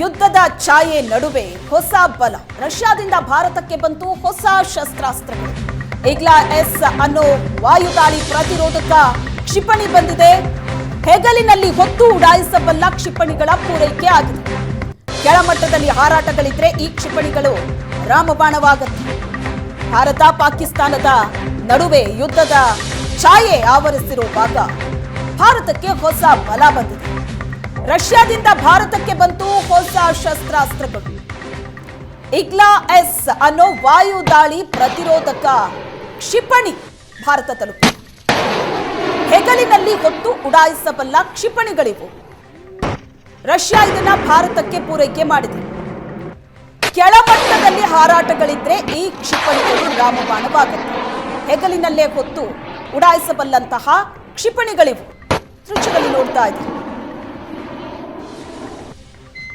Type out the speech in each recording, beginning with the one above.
ಯುದ್ಧದ ಛಾಯೆ ನಡುವೆ ಹೊಸ ಬಲ. ರಷ್ಯಾದಿಂದ ಭಾರತಕ್ಕೆ ಬಂತು ಹೊಸ ಶಸ್ತ್ರಾಸ್ತ್ರಗಳು. ಇಗ್ಲಾ ಎಸ್ ಅನ್ನೋ ವಾಯುದಾಳಿ ಪ್ರತಿರೋಧಕ ಕ್ಷಿಪಣಿ ಬಂದಿದೆ. ಹೆಗಲಿನಲ್ಲಿ ಹೊತ್ತು ಉಡಾಯಿಸಬಲ್ಲ ಕ್ಷಿಪಣಿಗಳ ಪೂರೈಕೆ ಆಗಿದೆ. ಕೆಳಮಟ್ಟದಲ್ಲಿ ಹಾರಾಟಗಳಿದ್ರೆ ಈ ಕ್ಷಿಪಣಿಗಳು ರಾಮಬಾಣವಾಗುತ್ತೆ. ಭಾರತ ಪಾಕಿಸ್ತಾನದ ನಡುವೆ ಯುದ್ಧದ ಛಾಯೆ ಆವರಿಸಿರುವಾಗ ಭಾರತಕ್ಕೆ ಹೊಸ ಬಲ ಬಂದಿದೆ. ರಷ್ಯಾದಿಂದ ಭಾರತಕ್ಕೆ ಬಂತು ಹೊಸ ಶಸ್ತ್ರಾಸ್ತ್ರಗಳು. ಇಗ್ಲಾ ಎಸ್ ಅನ್ನೋ ವಾಯು ದಾಳಿ ಪ್ರತಿರೋಧಕ ಕ್ಷಿಪಣಿ ಭಾರತ ತಲುಪು ಹೆಗಲಿನಲ್ಲಿ ಹೊತ್ತು ಉಡಾಯಿಸಬಲ್ಲ ಕ್ಷಿಪಣಿಗಳಿವು. ರಷ್ಯಾ ಇದನ್ನ ಭಾರತಕ್ಕೆ ಪೂರೈಕೆ ಮಾಡಿದೆ. ಕೆಳಮಟ್ಟದಲ್ಲಿ ಹಾರಾಟಗಳಿದ್ರೆ ಈ ಕ್ಷಿಪಣಿಗಳು ರಾಮಬಾಣವಾಗುತ್ತೆ. ಹೆಗಲಿನಲ್ಲೇ ಹೊತ್ತು ಉಡಾಯಿಸಬಲ್ಲಂತಹ ಕ್ಷಿಪಣಿಗಳಿವು. ದೃಶ್ಯದಲ್ಲಿ ನೋಡ್ತಾ ಇದ್ದೀವಿ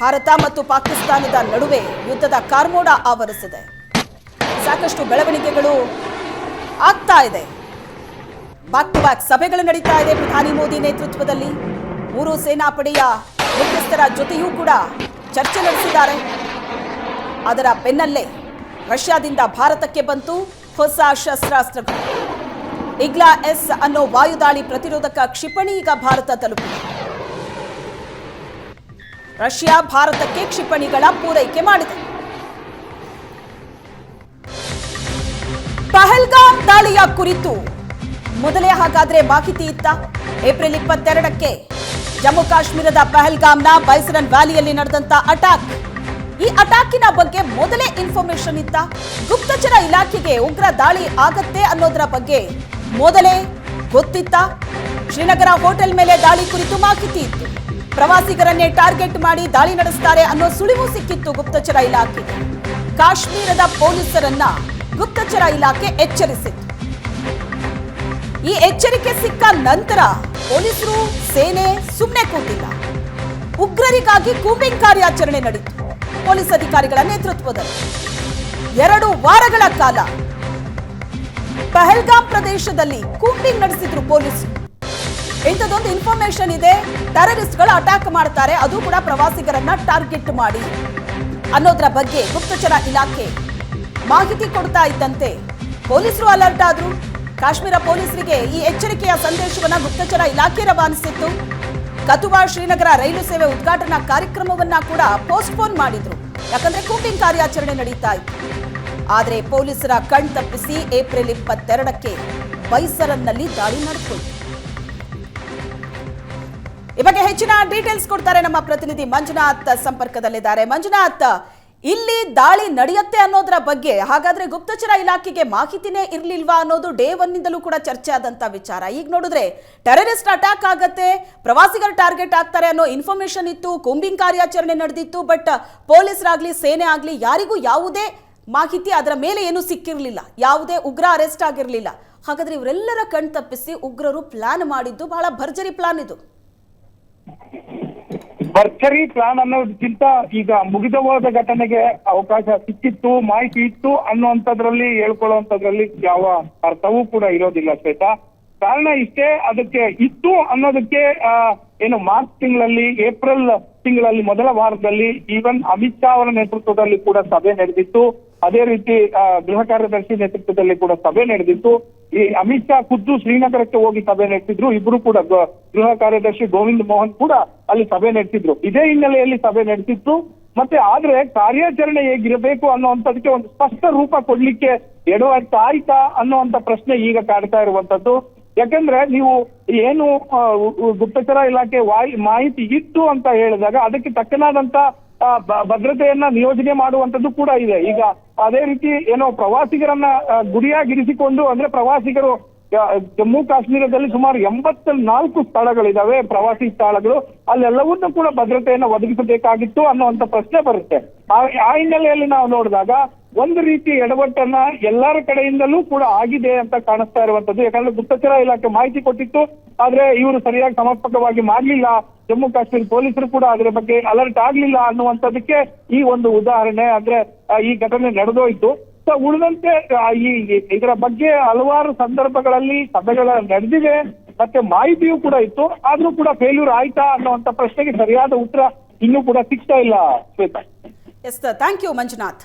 ಭಾರತ ಮತ್ತು ಪಾಕಿಸ್ತಾನದ ನಡುವೆ ಯುದ್ಧದ ಕಾರ್ಮೋಡ ಆವರಿಸಿದೆ. ಸಾಕಷ್ಟು ಬೆಳವಣಿಗೆಗಳು ಆಗ್ತಾ ಇದೆ. ಬ್ಯಾಕ್ ಟು ಬ್ಯಾಕ್ ಸಭೆಗಳು ನಡೀತಾ ಇದೆ ಪ್ರಧಾನಿ ಮೋದಿ ನೇತೃತ್ವದಲ್ಲಿ. ಮೂರು ಸೇನಾಪಡೆಯ ಮುಖ್ಯಸ್ಥರ ಜೊತೆಯೂ ಕೂಡ ಚರ್ಚೆ ನಡೆಸಿದ್ದಾರೆ. ಅದರ ಬೆನ್ನಲ್ಲೇ ರಷ್ಯಾದಿಂದ ಭಾರತಕ್ಕೆ ಬಂತು ಹೊಸ ಶಸ್ತ್ರಾಸ್ತ್ರಗಳು. ಇಗ್ಲಾ ಎಸ್ ಅನ್ನೋ ವಾಯುದಾಳಿ ಪ್ರತಿರೋಧಕ ಕ್ಷಿಪಣಿ ಈಗ ಭಾರತ ತಲುಪಿದೆ. ರಷ್ಯಾ ಭಾರತಕ್ಕೆ ಕ್ಷಿಪಣಿಗಳ ಪೂರೈಕೆ ಮಾಡಿದೆ. ಪಹಲ್ಗಾಮ್ ದಾಳಿಯ ಕುರಿತು ಮೊದಲೇ ಹಾಗಾದ್ರೆ ಮಾಹಿತಿ ಇತ್ತ? ಏಪ್ರಿಲ್ ಇಪ್ಪತ್ತೆರಡಕ್ಕೆ ಜಮ್ಮು ಕಾಶ್ಮೀರದ ಪಹಲ್ಗಾಮ್ನ ಬೈಸರನ್ ವ್ಯಾಲಿಯಲ್ಲಿ ನಡೆದಂತ ಅಟ್ಯಾಕ್. ಈ ಅಟ್ಯಾಕಿನ ಬಗ್ಗೆ ಮೊದಲೇ ಇನ್ಫಾರ್ಮೇಶನ್ ಇತ್ತ? ಗುಪ್ತಚರ ಇಲಾಖೆಗೆ ಉಗ್ರ ದಾಳಿ ಆಗತ್ತೆ ಅನ್ನೋದರ ಬಗ್ಗೆ ಮೊದಲೇ ಗೊತ್ತಿತ್ತ? ಶ್ರೀನಗರ ಹೋಟೆಲ್ ಮೇಲೆ ದಾಳಿ ಕುರಿತು ಮಾಹಿತಿ ಇತ್ತು. ಪ್ರವಾಸಿಗರನ್ನೇ ಟಾರ್ಗೆಟ್ ಮಾಡಿ ದಾಳಿ ನಡೆಸುತ್ತಾರೆ ಅನ್ನೋ ಸುಳಿವು ಸಿಕ್ಕಿತ್ತು ಗುಪ್ತಚರ ಇಲಾಖೆ. ಕಾಶ್ಮೀರದ ಪೊಲೀಸರನ್ನ ಗುಪ್ತಚರ ಇಲಾಖೆ ಎಚ್ಚರಿಸಿತ್ತು. ಈ ಎಚ್ಚರಿಕೆ ಸಿಕ್ಕ ನಂತರ ಪೊಲೀಸರು ಸೇನೆ ಸುಮ್ಮನೆ ಕೂತಿಲ್ಲ. ಉಗ್ರರಿಗಾಗಿ ಕೂಂಬಿಂಗ್ ಕಾರ್ಯಾಚರಣೆ ನಡೆಯಿತು. ಪೊಲೀಸ್ ಅಧಿಕಾರಿಗಳ ನೇತೃತ್ವದಲ್ಲಿ. ಎರಡು ವಾರಗಳ ಕಾಲ ಪಹಲ್ಗಾಮ್ ಪ್ರದೇಶದಲ್ಲಿ ಕೂಂಬಿಂಗ್ ನಡೆಸಿದ್ರು ಪೊಲೀಸರು. ಇಂಥದ್ದೊಂದು ಇನ್ಫಾರ್ಮೇಶನ್ ಇದೆ. ಟೆರರಿಸ್ಟ್ಗಳು ಅಟ್ಯಾಕ್ ಮಾಡ್ತಾರೆ. ಅದು ಕೂಡ ಪ್ರವಾಸಿಗರನ್ನ ಟಾರ್ಗೆಟ್ ಮಾಡಿ. ಅನ್ನೋದ್ರ ಬಗ್ಗೆ ಗುಪ್ತಚರ ಇಲಾಖೆ ಮಾಹಿತಿ ಕೊಡ್ತಾ ಇದ್ದಂತೆ ಪೊಲೀಸರು ಅಲರ್ಟ್ ಆದ್ರು. ಕಾಶ್ಮೀರ ಪೊಲೀಸರಿಗೆ ಈ ಎಚ್ಚರಿಕೆಯ ಸಂದೇಶವನ್ನ ಗುಪ್ತಚರ ಇಲಾಖೆ ರವಾನಿಸಿತ್ತು. ಕತುವಾ ಶ್ರೀನಗರ ರೈಲು ಸೇವೆ ಉದ್ಘಾಟನಾ ಕಾರ್ಯಕ್ರಮವನ್ನ ಕೂಡ ಪೋಸ್ಟ್ಪೋನ್ ಮಾಡಿದ್ರು. ಯಾಕಂದ್ರೆ ಕೂಪಿಂಗ್ ಕಾರ್ಯಾಚರಣೆ ನಡೀತಾ ಇತ್ತು. ಆದರೆ ಪೊಲೀಸರ ಕಣ್ ತಪ್ಪಿಸಿ ಏಪ್ರಿಲ್ ಇಪ್ಪತ್ತೆರಡಕ್ಕೆ ಬೈಸರನ್ನಲ್ಲಿ ದಾಳಿ ನಡೆಸಿತು ಈ ಬಗ್ಗೆ ಹೆಚ್ಚಿನ ಡೀಟೇಲ್ಸ್ ಕೊಡ್ತಾರೆ ನಮ್ಮ ಪ್ರತಿನಿಧಿ ಮಂಜುನಾಥ್ ಸಂಪರ್ಕದಲ್ಲಿದ್ದಾರೆ. ಮಂಜುನಾಥ್, ಇಲ್ಲಿ ದಾಳಿ ನಡೆಯುತ್ತೆ ಅನ್ನೋದರ ಬಗ್ಗೆ ಹಾಗಾದ್ರೆ ಗುಪ್ತಚರ ಇಲಾಖೆಗೆ ಮಾಹಿತಿನೇ ಇರ್ಲಿಲ್ವಾ ಅನ್ನೋದು ಡೇ ಒನ್ನಿಂದಲೂ ಕೂಡ ಚರ್ಚೆ ಆದಂತ ವಿಚಾರ. ಈಗ ನೋಡಿದ್ರೆ ಟೆರರಿಸ್ಟ್ ಅಟ್ಯಾಕ್ ಆಗತ್ತೆ, ಪ್ರವಾಸಿಗರು ಟಾರ್ಗೆಟ್ ಆಗ್ತಾರೆ ಅನ್ನೋ ಇನ್ಫಾರ್ಮೇಶನ್ ಇತ್ತು, ಕೂಂಬಿಂಗ್ ಕಾರ್ಯಾಚರಣೆ ನಡೆದಿತ್ತು ಬಟ್ ಪೊಲೀಸರಾಗ್ಲಿ, ಸೇನೆ ಆಗ್ಲಿ ಯಾರಿಗೂ ಯಾವುದೇ ಮಾಹಿತಿ ಅದರ ಮೇಲೆ ಏನೂ ಸಿಕ್ಕಿರಲಿಲ್ಲ. ಯಾವುದೇ ಉಗ್ರ ಅರೆಸ್ಟ್ ಆಗಿರಲಿಲ್ಲ. ಹಾಗಾದ್ರೆ ಇವರೆಲ್ಲರ ಕಣ್ ತಪ್ಪಿಸಿ ಉಗ್ರರು ಪ್ಲಾನ್ ಮಾಡಿದ್ದು ಬಹಳ ಭರ್ಜರಿ ಪ್ಲಾನ್ ಇದು. ಭರ್ಜರಿ ಪ್ಲಾನ್ ಅನ್ನೋದಕ್ಕಿಂತ ಈಗ ಮುಗಿದವಾದ ಘಟನೆಗೆ ಅವಕಾಶ ಸಿಕ್ಕಿತ್ತು, ಮಾಹಿತಿ ಇತ್ತು ಅನ್ನುವಂಥದ್ರಲ್ಲಿ ಹೇಳ್ಕೊಳ್ಳುವಂಥದ್ರಲ್ಲಿ ಯಾವ ಅರ್ಥವೂ ಕೂಡ ಇರೋದಿಲ್ಲ ಶ್ವೇತಾ. ಕಾರಣ ಇಷ್ಟೇ, ಅದಕ್ಕೆ ಇತ್ತು ಅನ್ನೋದಕ್ಕೆ ಏನು ಮಾರ್ಚ್ ತಿಂಗಳಲ್ಲಿ, ಏಪ್ರಿಲ್ ತಿಂಗಳಲ್ಲಿ ಮೊದಲ ವಾರದಲ್ಲಿ ಈವನ್ ಅಮಿತ್ ಶಾ ಅವರ ನೇತೃತ್ವದಲ್ಲಿ ಕೂಡ ಸಭೆ ನಡೆದಿತ್ತು. ಅದೇ ರೀತಿ ಗೃಹ ಕಾರ್ಯದರ್ಶಿ ನೇತೃತ್ವದಲ್ಲಿ ಕೂಡ ಸಭೆ ನಡೆದಿತ್ತು. ಈ ಅಮಿತ್ ಶಾ ಖುದ್ದು ಶ್ರೀನಗರಕ್ಕೆ ಹೋಗಿ ಸಭೆ ನಡೆಸಿದ್ರು. ಇಬ್ರು ಕೂಡ ಗೃಹ ಕಾರ್ಯದರ್ಶಿ ಗೋವಿಂದ್ ಮೋಹನ್ ಕೂಡ ಅಲ್ಲಿ ಸಭೆ ನಡೆಸಿದ್ರು. ಇದೇ ಹಿನ್ನೆಲೆಯಲ್ಲಿ ಸಭೆ ನಡೆಸಿತ್ತು. ಮತ್ತೆ ಆದ್ರೆ ಕಾರ್ಯಾಚರಣೆ ಹೇಗಿರಬೇಕು ಅನ್ನುವಂಥದಕ್ಕೆ ಒಂದು ಸ್ಪಷ್ಟ ರೂಪ ಕೊಡ್ಲಿಕ್ಕೆ ಆಯ್ತಾ ಅನ್ನುವಂತ ಪ್ರಶ್ನೆ ಈಗ ಕಾಡ್ತಾ ಇರುವಂತದ್ದು ಯಾಕಂದ್ರೆ ನೀವು ಏನು ಗುಪ್ತಚರ ಇಲಾಖೆ ಮಾಹಿತಿ ಇತ್ತು ಅಂತ ಹೇಳಿದಾಗ ಅದಕ್ಕೆ ತಕ್ಕನಾದಂತ ಭದ್ರತೆಯನ್ನ ನಿಯೋಜನೆ ಮಾಡುವಂತದ್ದು ಕೂಡ ಇದೆ. ಈಗ ಅದೇ ರೀತಿ ಏನೋ ಪ್ರವಾಸಿಗರನ್ನ ಗುರಿಯಾಗಿರಿಸಿಕೊಂಡು ಅಂದ್ರೆ ಪ್ರವಾಸಿಗರು ಜಮ್ಮು ಕಾಶ್ಮೀರದಲ್ಲಿ ಸುಮಾರು ಎಂಬತ್ತ ನಾಲ್ಕು ಸ್ಥಳಗಳಿದಾವೆ, ಪ್ರವಾಸಿ ಸ್ಥಳಗಳು. ಅಲ್ಲೆಲ್ಲವನ್ನು ಕೂಡ ಭದ್ರತೆಯನ್ನ ಒದಗಿಸಬೇಕಾಗಿತ್ತು ಅನ್ನುವಂತ ಪ್ರಶ್ನೆ ಬರುತ್ತೆ. ಆ ಹಿನ್ನೆಲೆಯಲ್ಲಿ ನಾವು ನೋಡಿದಾಗ ಒಂದು ರೀತಿ ಎಡವಟ್ಟನ್ನ ಎಲ್ಲರ ಕಡೆಯಿಂದಲೂ ಕೂಡ ಆಗಿದೆ ಅಂತ ಕಾಣಿಸ್ತಾ ಇರುವಂತದ್ದು ಯಾಕಂದ್ರೆ ಗುಪ್ತಚರ ಇಲಾಖೆ ಮಾಹಿತಿ ಕೊಟ್ಟಿತ್ತು, ಆದ್ರೆ ಇವರು ಸರಿಯಾಗಿ ಸಮರ್ಪಕವಾಗಿ ಮಾಡ್ಲಿಲ್ಲ. ಜಮ್ಮು ಕಾಶ್ಮೀರ ಪೊಲೀಸರು ಕೂಡ ಅದರ ಬಗ್ಗೆ ಅಲರ್ಟ್ ಆಗ್ಲಿಲ್ಲ ಅನ್ನುವಂಥದ್ದಕ್ಕೆ ಈ ಒಂದು ಉದಾಹರಣೆ, ಅಂದ್ರೆ ಈ ಘಟನೆ ನಡೆದೋಯ್ತು. ಸೊ ಉಳಿದಂತೆ ಈ ಇದರ ಬಗ್ಗೆ ಹಲವಾರು ಸಂದರ್ಭಗಳಲ್ಲಿ ಸಭೆಗಳ ನಡೆದಿವೆ ಮತ್ತೆ ಮಾಹಿತಿಯೂ ಕೂಡ ಇತ್ತು. ಆದ್ರೂ ಕೂಡ ಫೇಲ್ಯೂರ್ ಆಯ್ತಾ ಅನ್ನುವಂತ ಪ್ರಶ್ನೆಗೆ ಸರಿಯಾದ ಉತ್ತರ ಇನ್ನೂ ಕೂಡ ಸಿಗ್ತಾ ಇಲ್ಲ Shweta. Yes thank you Manjunath.